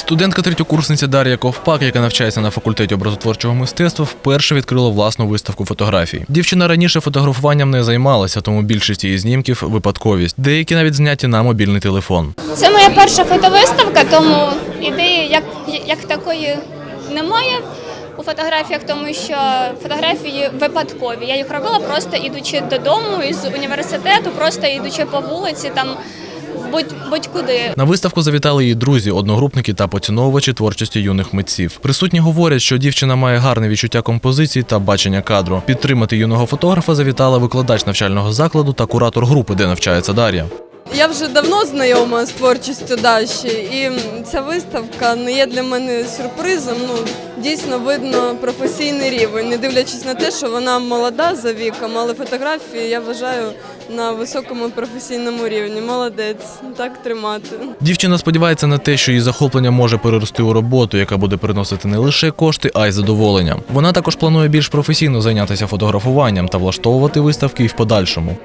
Студентка третьокурсниця Дар'я Ковпак, яка навчається на факультеті образотворчого мистецтва, вперше відкрила власну виставку фотографій. Дівчина раніше фотографуванням не займалася, тому більшість її знімків випадковість. Деякі навіть зняті на мобільний телефон. Це моя перша фотовиставка, тому ідеї як, як такої немає у фотографіях, тому що фотографії випадкові. Я їх робила просто ідучи додому із університету, просто ідучи по вулиці, там будь, будь-куди. На виставку завітали її друзі, одногрупники та поціновувачі творчості юних митців. Присутні говорять, що дівчина має гарне відчуття композиції та бачення кадру. Підтримати юного фотографа завітала викладач навчального закладу та куратор групи, де навчається Дар'я. Я вже давно знайома з творчістю Даші, і ця виставка не є для мене сюрпризом. Ну дійсно видно професійний рівень, не дивлячись на те, що вона молода за віком, але фотографії я вважаю на високому професійному рівні. Молодець, так тримати. Дівчина сподівається на те, що її захоплення може перерости у роботу, яка буде приносити не лише кошти, а й задоволення. Вона також планує більш професійно зайнятися фотографуванням та влаштовувати виставки і в подальшому.